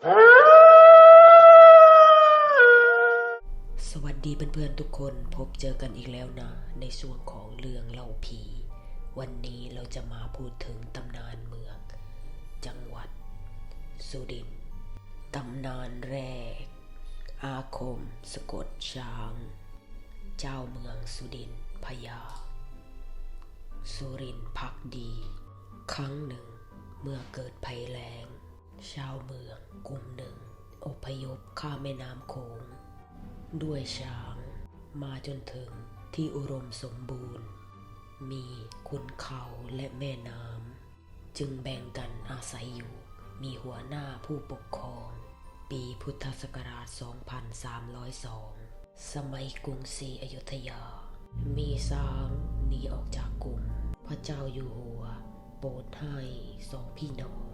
สวัสดีเพื่อนๆทุกคนพบเจอกันอีกแล้วนะ ในช่วงของเรื่องเล่าผี วันนี้เราจะมาพูดถึงตำนานเมือง จังหวัด สุรินทร์ตำนานแรก อาคม สะกดช้าง เจ้าเมืองสุรินทร์พญาสุรินทร์พักดี ครั้งหนึ่งเมื่อเกิดภัยแล้ง ชาวเมืองกลุ่มหนึ่ง อพยพข้ามแม่น้ำโขง ด้วยช้าง มาจนถึงที่อุดมสมบูรณ์ มีขุนเขาและแม่น้ำ จึงแบ่งกันอาศัยอยู่ มีหัวหน้าผู้ปกครอง ปีพุทธศักราช 2302 สมัยกรุงศรีอยุธยา มีสางหนีออกจากกรุงพระเจ้าอยู่หัว โปรดให้สองพี่น้อง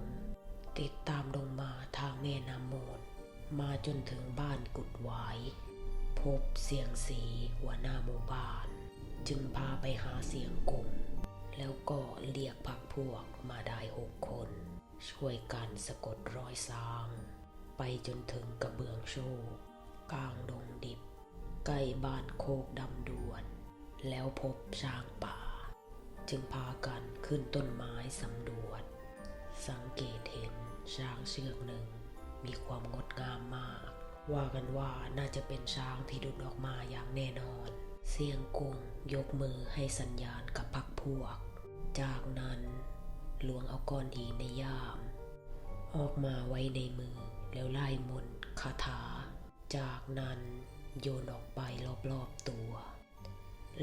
ติดตามลงมาทางแม่น้ำมูล มาจนถึงบ้านกุดหวายพบเสียงสีหัวหน้าหมู่บ้าน จึงพาไปหาเสียงกลุ่ม แล้วก็เรียกพักพวกมาได้หกคน ช่วยกันสะกดรอยซาง ไปจนถึงกระเบื้องโชกกลางดงดิบ ใกล้บ้านโคกดำดวน แล้วพบช้างป่า จึงพากันขึ้นต้นไม้สำรวจ สังเกตเห็น ช้างเชือกหนึ่งมีความงดงามมาก ว่ากันว่าน่าจะเป็นช้างที่ดุดออกมาอย่างแน่นอน เสียงกุงยกมือให้สัญญาณกับพักพวก จากนั้นหลวงเอาก้อนหินในย่าม ออกมาไว้ในมือแล้วไล่มนคาถา จากนั้นโยนออกไปรอบๆตัว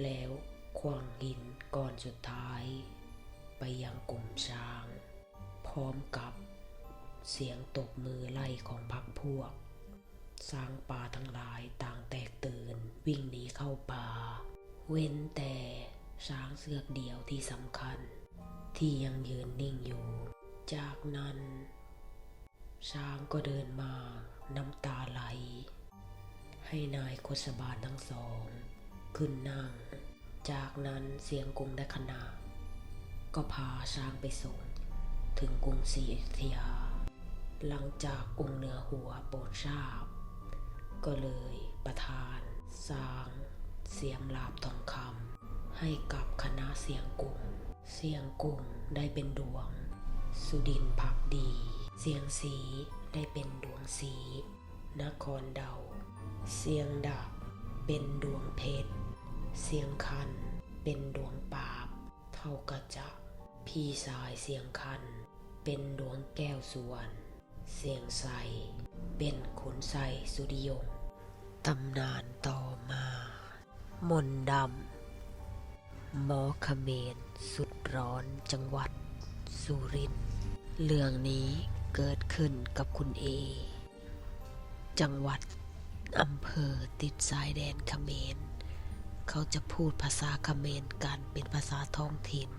แล้วควางหินก้อนสุดท้าย ไปยังกลุ่มช้าง พร้อมกับ เสียงตบมือไล่ของพักพวกสร้างป่าทั้งหลายต่างแตกตื่นวิ่งหนีเข้าป่า เว้นแต่ช้างเสือกเดียวที่สำคัญ ที่ยังยืนนิ่งอยู่ จากนั้น ช้างก็เดินมาน้ำตาไหล ให้นายโคสบาลทั้งสอง ขึ้นนั่ง จากนั้นเสียงกรุงได้ขนาก็พาช้างไปส่ง ถึงกรุงศรีอยุธยา หลังจากองค์เหนือหัวโปรดทราบ ก็เลยประทานสร้างเสียมลาบทองคำให้กับคณะเสียงกุงเสียงกุงได้เป็นดวง สุดินผักดี เสียงสีได้เป็นดวงสี นครเดา เสียงดาบเป็นดวงเพชร เสียงคันเป็นดวงปราบ เท่ากระจะพี่สายเสียงคัน เป็นดวงแก้วสวน เสียงใส เป็นขุนใสสุริยงตำนานต่อมา มนต์ดำหมอขเมรสุดร้อนจังหวัด สุรินทร์เรื่องนี้เกิดขึ้นกับคุณเอ จังหวัดอำเภอติดชายแดนขเขมร เขาจะพูดภาษาขเขมรกันเป็นภาษาท้องถิ่น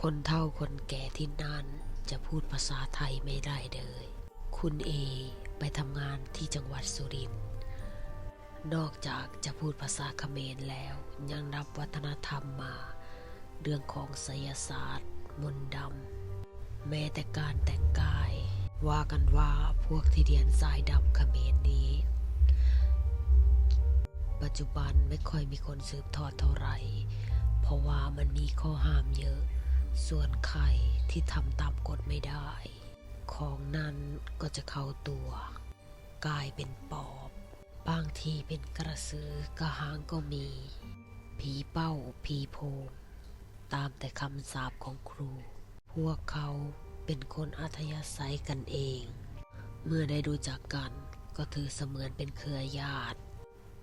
คนเฒ่าคนแก่ที่นั่นจะพูดภาษาไทยไม่ได้เลย คุณเอไปทำงานที่จังหวัดสุรินทร์ นอกจากจะพูดภาษาเขมรแล้วยังรับวัฒนธรรมมา เรื่องของไสยศาสตร์ มนต์ดำ แม้แต่การแต่งกาย ว่ากันว่าพวกที่เรียนสายดำเขมรนี้ ปัจจุบันไม่ค่อยมีคนสืบทอดเท่าไหร่ เพราะว่ามันมีข้อห้ามเยอะ ส่วนใครที่ทำตามกฎไม่ได้ ของนั้นก็จะเข้าตัว กลายเป็นปอบ บางทีเป็นกระสือกระหางก็มี ผีเป้าผีโพงตามแต่คำสาปของครู พวกเขาเป็นคนอัธยาศัยกันเอง เมื่อได้รู้จักกันก็ถือเสมือนเป็นเครือญาติ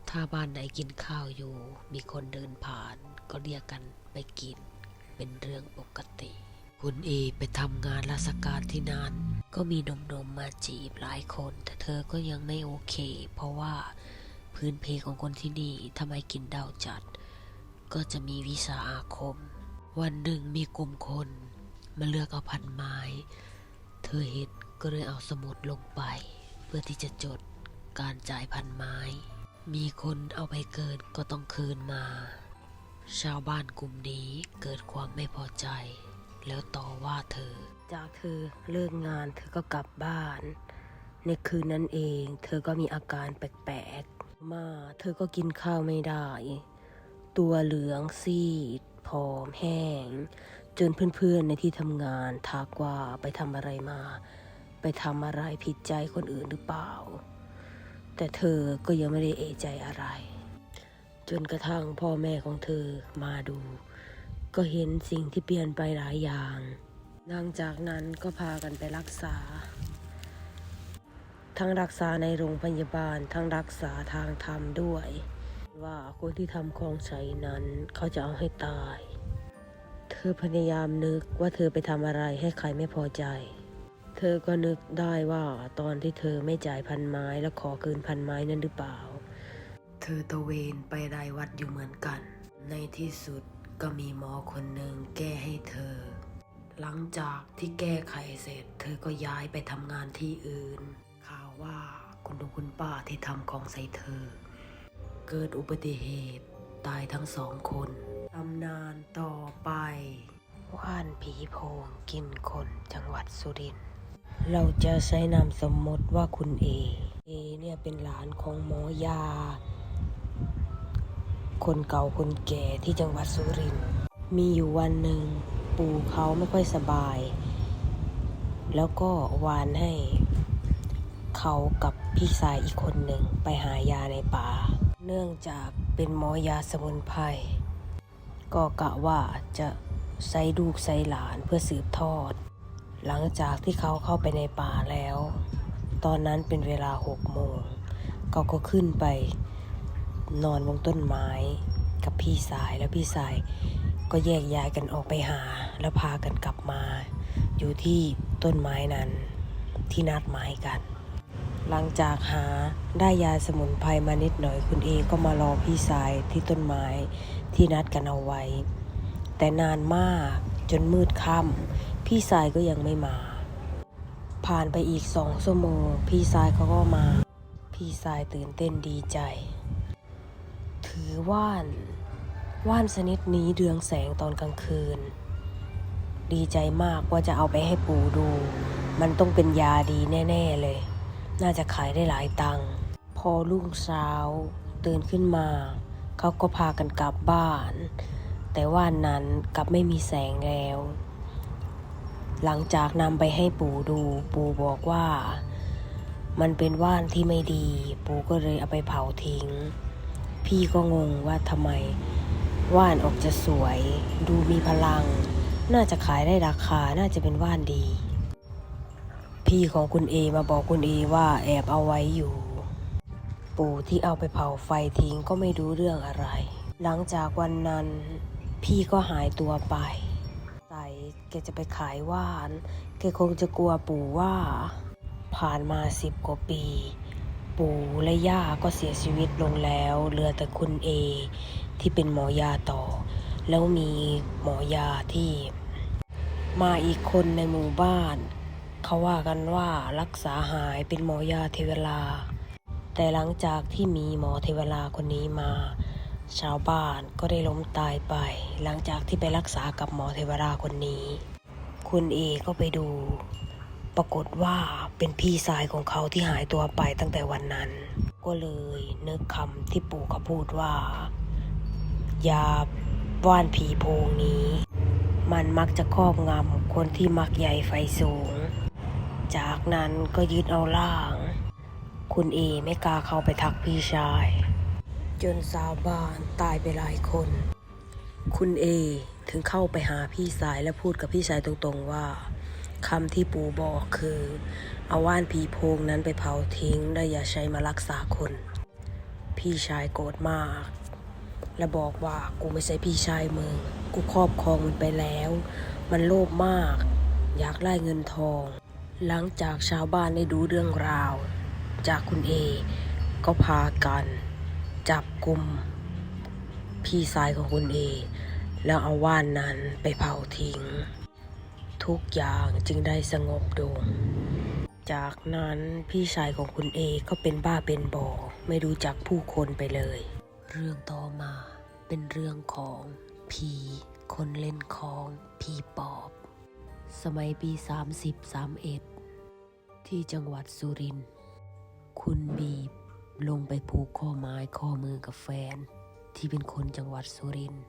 ถ้าบ้านไหนกินข้าวอยู่ มีคนเดินผ่านก็เรียกกันไปกิน เป็นเรื่องปกติ คุณเอไปทำงานราชการที่นั่น ก็มีหนมๆมาจีบหลายคน แต่เธอก็ยังไม่โอเค เพราะว่าพื้นเพของคนที่นี่ทำไมกินดาวจัด ก็จะมีวิชาอาคม วันหนึ่งมีกลุ่มคนมาเลือกเอาพันไม้ เธอเห็นก็เลยเอาสมุดลงไป เพื่อที่จะจดการจ่ายพันไม้ มีคนเอาไปเกินก็ต้องคืนมา ชาวบ้านกลุ่มนี้เกิดความไม่พอใจ แล้วต่อว่าเธอ จากเธอเลิกงานเธอก็กลับบ้าน ในคืนนั้นเอง เธอก็มีอาการแปลกๆ มาเธอก็กินข้าวไม่ได้ ตัวเหลืองซีดผอมแห้ง จนเพื่อนๆในที่ทำงานทักว่าไปทำอะไรมา ไปทำอะไรผิดใจคนอื่นหรือเปล่า แต่เธอก็ยังไม่ได้เอะใจอะไร จนกระทั่งพ่อแม่ของเธอมาดู ก็เห็นสิ่งที่เปลี่ยนไปหลายอย่าง หลังจากนั้นก็พากันไปรักษา ทั้งรักษาในโรงพยาบาล ทั้งรักษาทางธรรมด้วย ว่าคนที่ทำของใช้นั้นเขาจะเอาให้ตาย เธอพยายามนึกว่าเธอไปทำอะไรให้ใครไม่พอใจ เธอก็นึกได้ว่าตอนที่เธอไม่จ่ายพันไม้และขอคืนพันไม้นั้นหรือเปล่า เธอตะเวนไปรายวัดอยู่เหมือนกัน ในที่สุด ก็มีหมอคนหนึ่งแก้ให้เธอ หลังจากที่แก้ไขเสร็จ เธอก็ย้ายไปทำงานที่อื่น ข่าวว่าคุณลุงคุณป้าที่ทำของใส่เธอ เกิดอุบัติเหตุตายทั้งสองคนตำนานต่อไป ว่านผีโพงกินคนจังหวัดสุรินทร์เราจะใช้นามสมมติว่าคุณเอ เอเนี่ยเป็นหลานของหมอยา คนเก่าคนแก่ที่จังหวัดสุรินทร์มีอยู่วันหนึ่งปู่เขาไม่ค่อยสบาย แล้วก็วานให้ เขากับพี่ชายอีกคนหนึ่งไปหายาในป่า เนื่องจากเป็นหมอยาสมุนไพรก็กะว่าจะใส่ลูกใส่หลานเพื่อสืบทอด หลังจากที่เขาเข้าไปในป่าแล้ว ตอนนั้นเป็นเวลาหกโมงเขาก็ขึ้นไป นอนบนต้นไม้กับพี่สายแล้วพี่สายก็แยกย้ายกันออกไปหา แล้วพากันกลับมา อยู่ที่ต้นไม้นั้นที่นัดหมายกัน หลังจากหาได้ยาสมุนไพรมานิดหน่อยคุณเอก็มารอพี่สายที่ต้นไม้ที่นัดกันเอาไว้ แต่นานมากจนมืดค่ำพี่สายก็ยังไม่มา ผ่านไปอีกสองชั่วโมงพี่สายเขาก็มา พี่สายตื่นเต้นดีใจ ถือว่าน ว่านชนิดนี้เรืองแสงตอนกลางคืน ดีใจมากว่าจะเอาไปให้ปู่ดู มันต้องเป็นยาดีแน่ ๆเลย น่าจะขายได้หลายตังค์พอรุ่งเช้า ตื่นขึ้นมา เขาก็พากันกลับบ้าน แต่ว่านนั้นกลับไม่มีแสงแล้ว หลังจากนำไปให้ปู่ดู ปู่บอกว่า มันเป็นว่านที่ไม่ดี ปู่ก็เลยเอาไปเผาทิ้ง พี่ก็งงว่าทำไม ว่านออกจะสวย ดูมีพลัง น่าจะขายได้ราคาน่าจะเป็นว่านดี พี่ของคุณเอมาบอกคุณเอว่าแอบเอาไว้อยู่ ปู่ที่เอาไปเผาไฟทิ้งก็ไม่รู้เรื่องอะไร หลังจากวันนั้น พี่ก็หายตัวไปใส่แกจะไปขายว่าน แกคงจะกลัวปู่ว่า ผ่านมาสิบกว่าปี ปู่และย่าก็เสียชีวิตลงแล้ว เหลือแต่คุณเอที่เป็นหมอยาต่อ แล้วมีหมอยาที่มาอีกคนในหมู่บ้าน เขาว่ากันว่ารักษาหายเป็นหมอยาเทวลา แต่หลังจากที่มีหมอเทวลาคนนี้มา ชาวบ้านก็ได้ล้มตายไป หลังจากที่ไปรักษากับหมอเทวดาคนนี้ คุณเอก็ไปดู ปรากฏว่าเป็นพี่ชายของเขาที่หายตัวไปตั้งแต่วันนั้น ก็เลยนึกคำที่ปู่เขาพูดว่า ยาว่านผีโพงนี้ มันมักจะครอบงำคนที่มักใหญ่ไฟสูง จากนั้นก็ยึดเอาล่าง คุณเอไม่กล้าเข้าไปทักพี่ชาย จนสาวบ้านตายไปหลายคน คุณเอถึงเข้าไปหาพี่สายและพูดกับพี่ชายตรงๆว่า คำที่ปู่บอกคือ เอาว่านผีโพงนั้นไปเผาทิ้งและอย่าใช้มารักษาคน พี่ชายโกรธมาก และบอกว่ากูไม่ใช่พี่ชายมึง กูครอบครองมันไปแล้ว มันโลภมาก อยากไล่เงินทอง หลังจากชาวบ้านได้ดูเรื่องราว จากคุณเอ ก็พากัน จับกลุ่มพี่ชายของคุณเอ แล้วเอาว่านนั้นไปเผาทิ้ง ทุกอย่างจึงได้สงบลงจากนั้นพี่ชายของคุณเอก็เป็นบ้าเป็นบอ ไม่รู้จักผู้คนไปเลย เรื่องต่อมาเป็นเรื่องของผีคนเล่นของผีปอบ สมัยปี 30 31 ที่จังหวัดสุรินทร์คุณบีบลงไปผูกข้อไม้ข้อมือกับแฟน ที่เป็นคนจังหวัดสุรินทร์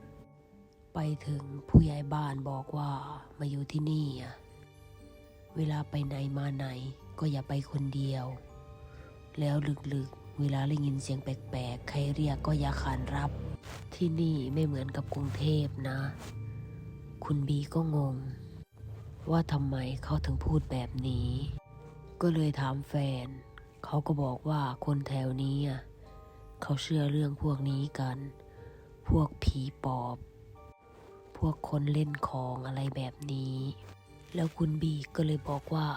ไปถึงผู้ใหญ่บ้านบอกว่ามาอยู่ที่นี่ เวลาไปไหนมาไหนก็อย่าไปคนเดียว แล้วลึกๆ เวลาได้ยินเสียงแปลกๆ ใครเรียกก็อย่าขานรับ ที่นี่ไม่เหมือนกับกรุงเทพนะ คุณบีก็งง ว่าทำไมเขาถึงพูดแบบนี้ ก็เลยถามแฟน เขาก็บอกว่าคนแถวนี้ เขาเชื่อเรื่องพวกนี้กัน พวกผีปอบ พวกคนเล่นของอะไรแบบนี้ แล้วคุณบีก็เลยบอกว่า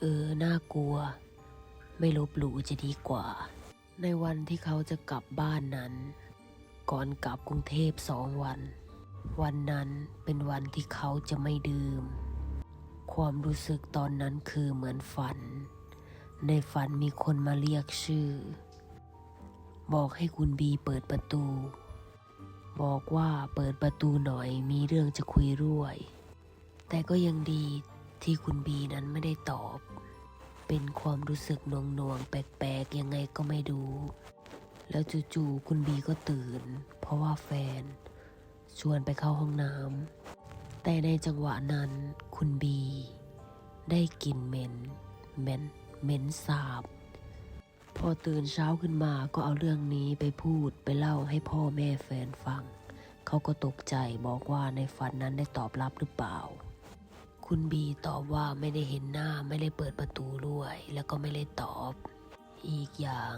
เออ น่ากลัว ไม่ลบหลู่จะดีกว่า ในวันที่เขาจะกลับบ้านนั้น ก่อนกลับกรุงเทพสองวัน วันนั้นเป็นวันที่เขาจะไม่ดื่ม ความรู้สึกตอนนั้นคือเหมือนฝัน ในฝันมีคนมาเรียกชื่อ บอกให้คุณบีเปิดประตู บอกว่าเปิดประตูหน่อยมีเรื่องจะคุยด้วย แต่ก็ยังดีที่คุณบีนั้นไม่ได้ตอบ เป็นความรู้สึกหน่วงแปลกๆ ยังไงก็ไม่ดูแล้วจู่ๆคุณบีก็ตื่น เพราะว่าแฟน ชวนไปเข้าห้องน้ำแต่ในจังหวะนั้นคุณบี ได้กลิ่นเหม็นเหม็นเหม็นสาบ พอตื่นเช้าขึ้นมาก็เอาเรื่องนี้ไปพูดไปเล่าให้พ่อแม่แฟนฟัง เขาก็ตกใจบอกว่าในฝันนั้นได้ตอบรับหรือเปล่า คุณบีตอบว่าไม่ได้เห็นหน้าไม่ได้เปิดประตูด้วย แล้วก็ไม่ได้ตอบ อีกอย่าง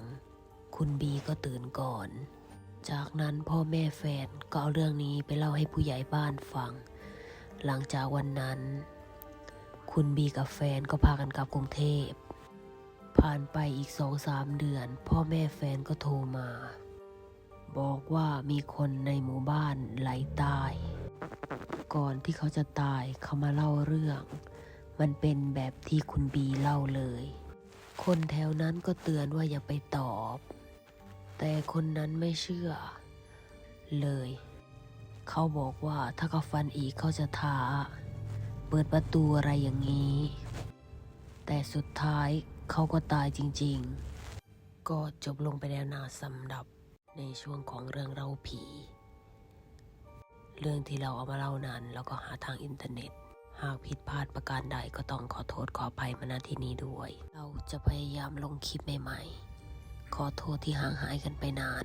คุณบีก็ตื่นก่อน จากนั้นพ่อแม่แฟนก็เอาเรื่องนี้ไปเล่าให้ผู้ใหญ่บ้านฟัง หลังจากวันนั้น คุณบีกับแฟนก็พากันกลับกรุงเทพ ผ่านไปอีกสองสามเดือน พ่อแม่แฟนก็โทรมา บอกว่ามีคนในหมู่บ้านไหลตาย ก่อนที่เขาจะตายเขามาเล่าเรื่อง มันเป็นแบบที่คุณบีเล่าเลย คนแถวนั้นก็เตือนว่าอย่าไปตอบ แต่คนนั้นไม่เชื่อ เลย เขาบอกว่าถ้าเขาฟันอีกเขาจะท้า เปิดประตูอะไรอย่างนี้ แต่สุดท้าย เขาก็ตายจริงๆ ก็จบลงไปแล้วนาสำหรับในช่วงของเรื่องเล่าผี เรื่องที่เราเอามาเล่านั้นเราก็หาทางอินเทอร์เน็ต หากผิดพลาดประการใดก็ต้องขอโทษขออภัยมาณที่นี้ด้วย เราจะพยายามลงคลิปใหม่ๆ ขอโทษที่ห่างหายกันไปนาน